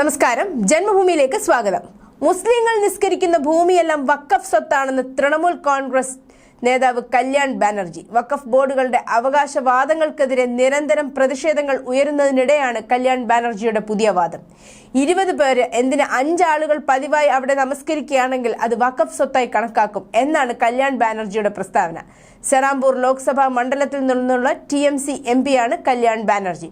നമസ്കാരം. ജന്മഭൂമിയിലേക്ക് സ്വാഗതം. മുസ്ലിങ്ങൾ നിസ്കരിക്കുന്ന ഭൂമിയെല്ലാം വക്കഫ് സ്വത്താണെന്ന് തൃണമൂൽ കോൺഗ്രസ് നേതാവ് കല്യാൺ ബാനർജി. വക്കഫ് ബോർഡുകളുടെ അവകാശവാദങ്ങൾക്കെതിരെ നിരന്തരം പ്രതിഷേധങ്ങൾ ഉയരുന്നതിനിടെയാണ് കല്യാൺ ബാനർജിയുടെ പുതിയ വാദം. ഇരുപത് പേര് എന്തിന് അഞ്ചാളുകൾ പതിവായി അവിടെ നമസ്കരിക്കുകയാണെങ്കിൽ അത് വക്കഫ് സ്വത്തായി കണക്കാക്കും എന്നാണ് കല്യാൺ ബാനർജിയുടെ പ്രസ്താവന. സെറാംപൂർ ലോക്സഭാ മണ്ഡലത്തിൽ നിന്നുള്ള ടി എം സി എം പിയാണ് കല്യാൺ ബാനർജി.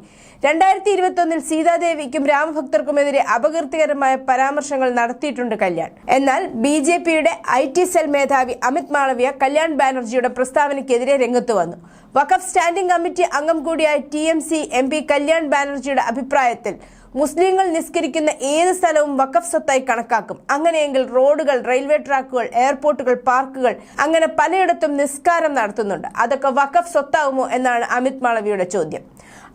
രണ്ടായിരത്തി ഇരുപത്തൊന്നിൽ സീതാദേവിക്കും രാമഭക്തർക്കുമെതിരെ അപകീർത്തികരമായ പരാമർശങ്ങൾ നടത്തിയിട്ടുണ്ട് കല്യാൺ. എന്നാൽ ബി ജെ പിയുടെ ഐ ടി സെൽ മേധാവി അമിത് മാളവിയ കല്യാൺ ബാനർജിയുടെ പ്രസ്താവനയ്ക്കെതിരെ രംഗത്ത് വന്നു. വഖഫ് സ്റ്റാൻഡിംഗ് കമ്മിറ്റി അംഗം കൂടിയായ T M C M P Kalyan ബാനർജിയുടെ അഭിപ്രായത്തിൽ മുസ്ലിങ്ങൾ നിസ്കരിക്കുന്ന ഏത് സ്ഥലവും വഖഫ് സ്വത്തായി കണക്കാക്കും. അങ്ങനെയെങ്കിൽ റോഡുകൾ റെയിൽവേ ട്രാക്കുകൾ എയർപോർട്ടുകൾ പാർക്കുകൾ അങ്ങനെ പലയിടത്തും നിസ്കാരം നടത്തുന്നുണ്ട്. അതൊക്കെ വഖഫ് സ്വത്താവുമോ എന്നാണ് അമിത് മാളവിയുടെ ചോദ്യം.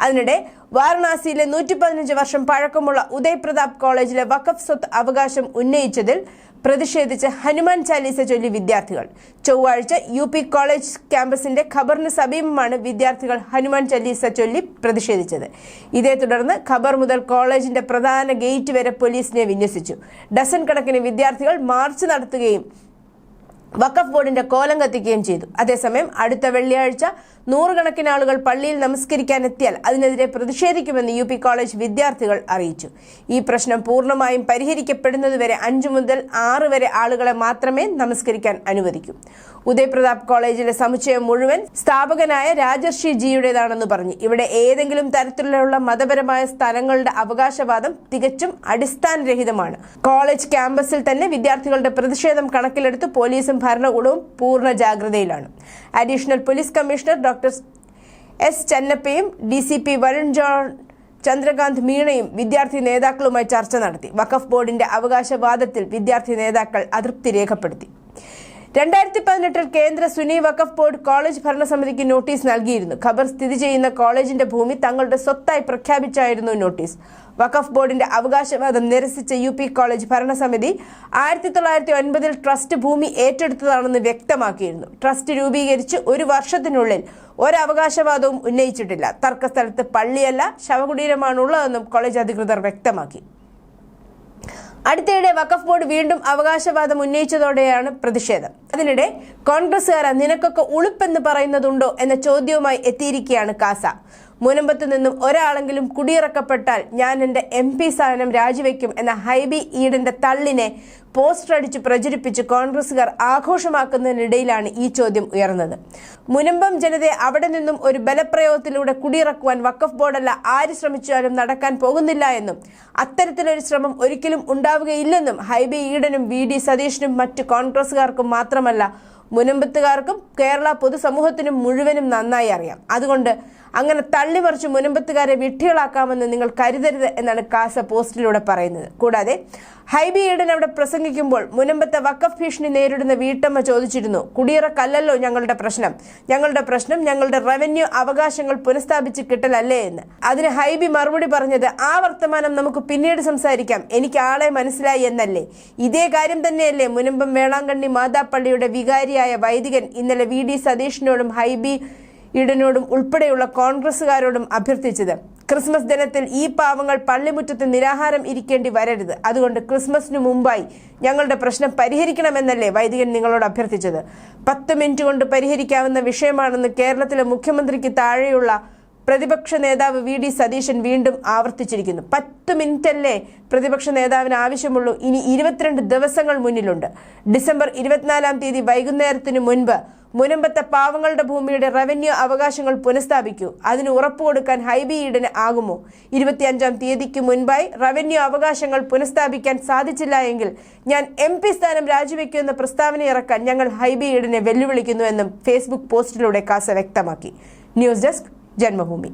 അതിനിടെ വാരണാസിയിലെ നൂറ്റി പതിനഞ്ച് വർഷം പഴക്കമുള്ള ഉദയ് പ്രതാപ് കോളേജിലെ വഖഫ് സ്വത്ത് അവകാശം ഉന്നയിച്ചതിൽ പ്രതിഷേധിച്ച് ഹനുമാൻ ചാലീസ ചൊല്ലി വിദ്യാർത്ഥികൾ. ചൊവ്വാഴ്ച യു പി കോളേജ് ക്യാമ്പസിന്റെ ഖബറിന് സമീപമാണ് വിദ്യാർത്ഥികൾ ഹനുമാൻ ചാലീസ ചൊല്ലി പ്രതിഷേധിച്ചത്. ഇതേ തുടർന്ന് ഖബർ മുതൽ കോളേജിന്റെ പ്രധാന ഗേറ്റ് വരെ പോലീസിനെ വിന്യസിച്ചു. ഡസൻ കണക്കിന് വിദ്യാർത്ഥികൾ മാർച്ച് നടത്തുകയും വഖഫ് ബോർഡിന്റെ കോലം കത്തിക്കുകയും ചെയ്തു. അതേസമയം അടുത്ത വെള്ളിയാഴ്ച നൂറുകണക്കിന് ആളുകൾ പള്ളിയിൽ നമസ്കരിക്കാൻ എത്തിയാൽ അതിനെതിരെ പ്രതിഷേധിക്കുമെന്ന് യു കോളേജ് വിദ്യാർത്ഥികൾ അറിയിച്ചു. ഈ പ്രശ്നം പൂർണമായും പരിഹരിക്കപ്പെടുന്നതുവരെ അഞ്ചു മുതൽ ആറ് വരെ ആളുകളെ മാത്രമേ നമസ്കരിക്കാൻ അനുവദിക്കൂ. ഉദയപ്രതാപ് കോളേജിലെ സമുച്ചയം മുഴുവൻ സ്ഥാപകനായ രാജർഷി ജിയുടേതാണെന്ന് പറഞ്ഞു. ഇവിടെ ഏതെങ്കിലും തരത്തിലുള്ള മതപരമായ സ്ഥലങ്ങളുടെ അവകാശവാദം തികച്ചും അടിസ്ഥാനരഹിതമാണ്. കോളേജ് ക്യാമ്പസിൽ തന്നെ വിദ്യാർത്ഥികളുടെ പ്രതിഷേധം കണക്കിലെടുത്ത് പോലീസും ഭരണകൂടവും പൂർണ ജാഗ്രതയിലാണ്. Additional police commissioner doctor S ചെന്നപ്പയും D C P Varun John Chandrakant മീണയും വിദ്യാർത്ഥി നേതാക്കളുമായി ചർച്ച നടത്തി. വഖഫ് ബോർഡിന്റെ അവകാശവാദത്തിൽ വിദ്യാർത്ഥി നേതാക്കൾ അതൃപ്തി രേഖപ്പെടുത്തി. രണ്ടായിരത്തി പതിനെട്ടിൽ കേന്ദ്ര സുനി വഖഫ് ബോർഡ് കോളേജ് ഭരണസമിതിക്ക് നോട്ടീസ് നൽകിയിരുന്നു. ഖബർ സ്ഥിതി ചെയ്യുന്ന കോളേജിന്റെ ഭൂമി തങ്ങളുടെ സ്വത്തായി പ്രഖ്യാപിച്ചായിരുന്നു നോട്ടീസ്. വഖഫ് ബോർഡിന്റെ അവകാശവാദം നിരസിച്ച യു പി കോളേജ് ഭരണസമിതി ആയിരത്തി തൊള്ളായിരത്തി ഒൻപതിൽ ട്രസ്റ്റ് ഭൂമി ഏറ്റെടുത്തതാണെന്ന് വ്യക്തമാക്കിയിരുന്നു. ട്രസ്റ്റ് രൂപീകരിച്ച് ഒരു വർഷത്തിനുള്ളിൽ ഒരവകാശവാദവും ഉന്നയിച്ചിട്ടില്ല. തർക്കസ്ഥലത്ത് പള്ളിയല്ല ശവകുടീരമാണുള്ളതെന്നും കോളേജ് അധികൃതർ വ്യക്തമാക്കി. അടുത്തിടെ വഖഫ് ബോർഡ് വീണ്ടും അവകാശവാദം ഉന്നയിച്ചതോടെയാണ് പ്രതിഷേധം. അതിനിടെ കോൺഗ്രസുകാര നിനക്കൊക്കെ ഉളുപ്പെന്ന് പറയുന്നതുണ്ടോ എന്ന ചോദ്യവുമായി എത്തിയിരിക്കുകയാണ് കാസ. മുനമ്പത്ത് നിന്നും ഒരാളെങ്കിലും കുടിയിറക്കപ്പെട്ടാൽ ഞാൻ എന്റെ എം പി സ്ഥാനം രാജിവെക്കും എന്ന ഹൈബി ഈഡന്റെ തള്ളിനെ പോസ്റ്റർ അടിച്ച് പ്രചരിപ്പിച്ച് കോൺഗ്രസുകാർ ആഘോഷമാക്കുന്നതിനിടയിലാണ് ഈ ചോദ്യം ഉയർന്നത്. മുനമ്പം ജനതയെ അവിടെ നിന്നും ഒരു ബലപ്രയോഗത്തിലൂടെ കുടിയിറക്കുവാൻ വക്കഫ് ബോർഡല്ല ആര് ശ്രമിച്ചാലും നടക്കാൻ പോകുന്നില്ല എന്നും അത്തരത്തിലൊരു ശ്രമം ഒരിക്കലും ഉണ്ടാവുകയില്ലെന്നും ഹൈബി ഈഡനും വി ഡി സതീഷിനും മറ്റ് കോൺഗ്രസുകാർക്കും മാത്രമല്ല മുനമ്പത്തുകാർക്കും കേരള പൊതുസമൂഹത്തിനും മുഴുവനും നന്നായി അറിയാം. അതുകൊണ്ട് അങ്ങനെ തള്ളി തള്ളിമറിച്ച് മുനമ്പത്തുകാരെ വിട്ടികളാക്കാമെന്ന് നിങ്ങൾ കരുതരുത് എന്നാണ് കാസ പോസ്റ്റിലൂടെ പറയുന്നത്. കൂടാതെ ഹൈബി ഈഡൻ അവിടെ പ്രസംഗിക്കുമ്പോൾ മുനമ്പത്തെ വക്കഫ് ഭീഷണി നേരിടുന്ന വീട്ടമ്മ ചോദിച്ചിരുന്നു കുടിയിറക്കല്ലല്ലോ ഞങ്ങളുടെ പ്രശ്നം? ഞങ്ങളുടെ പ്രശ്നം ഞങ്ങളുടെ റവന്യൂ അവകാശങ്ങൾ പുനഃസ്ഥാപിച്ച് കിട്ടലല്ലേ എന്ന്. അതിന് ഹൈബി മറുപടി പറഞ്ഞത് ആ വർത്തമാനം നമുക്ക് പിന്നീട് സംസാരിക്കാം. എനിക്ക് ആളെ മനസ്സിലായി എന്നല്ലേ? ഇതേ കാര്യം തന്നെയല്ലേ മുനമ്പം വേളാങ്കണ്ണി മാതാപ്പള്ളിയുടെ വികാരിയായ വൈദികൻ ഇന്നലെ വി. ഡി. സതീഷിനോടും ഹൈബി ഈഡനോടും ഉൾപ്പെടെയുള്ള കോൺഗ്രസുകാരോടും അഭ്യർത്ഥിച്ചത്. ക്രിസ്മസ് ദിനത്തിൽ ഈ പാവങ്ങൾ പള്ളിമുറ്റത്ത് നിരാഹാരം ഇരിക്കേണ്ടി വരരുത്. അതുകൊണ്ട് ക്രിസ്മസിന് മുമ്പായി ഞങ്ങളുടെ പ്രശ്നം പരിഹരിക്കണമെന്നല്ലേ വൈദികൻ നിങ്ങളോട് അഭ്യർത്ഥിച്ചത്. പത്ത് മിനിറ്റ് കൊണ്ട് പരിഹരിക്കാവുന്ന വിഷയമാണെന്ന് കേരളത്തിലെ മുഖ്യമന്ത്രിക്ക് താഴെയുള്ള പ്രതിപക്ഷ നേതാവ് വി ഡി സതീശൻ വീണ്ടും ആവർത്തിച്ചിരിക്കുന്നു. പത്ത് മിനിറ്റല്ലേ പ്രതിപക്ഷ നേതാവിന് ആവശ്യമുള്ളൂ. ഇനി ഇരുപത്തിരണ്ട് ദിവസങ്ങൾ മുന്നിലുണ്ട്. ഡിസംബർ ഇരുപത്തിനാലാം തീയതി വൈകുന്നേരത്തിന് മുൻപ് മുനമ്പത്തെ പാവങ്ങളുടെ ഭൂമിയുടെ റവന്യൂ അവകാശങ്ങൾ പുനഃസ്ഥാപിക്കൂ. അതിന് ഉറപ്പു കൊടുക്കാൻ ഹൈബി ഈഡന് ആകുമോ? ഇരുപത്തിയഞ്ചാം തീയതിക്ക് മുൻപായി റവന്യൂ അവകാശങ്ങൾ പുനഃസ്ഥാപിക്കാൻ സാധിച്ചില്ല എങ്കിൽ ഞാൻ എം പി സ്ഥാനം രാജിവെക്കുമെന്ന പ്രസ്താവന ഇറക്കാൻ ഞങ്ങൾ ഹൈബി ഈഡനെ വെല്ലുവിളിക്കുന്നുവെന്നും ഫേസ്ബുക്ക് പോസ്റ്റിലൂടെ കാസ വ്യക്തമാക്കി. ന്യൂസ് ഡെസ്ക് जन्मभूमि।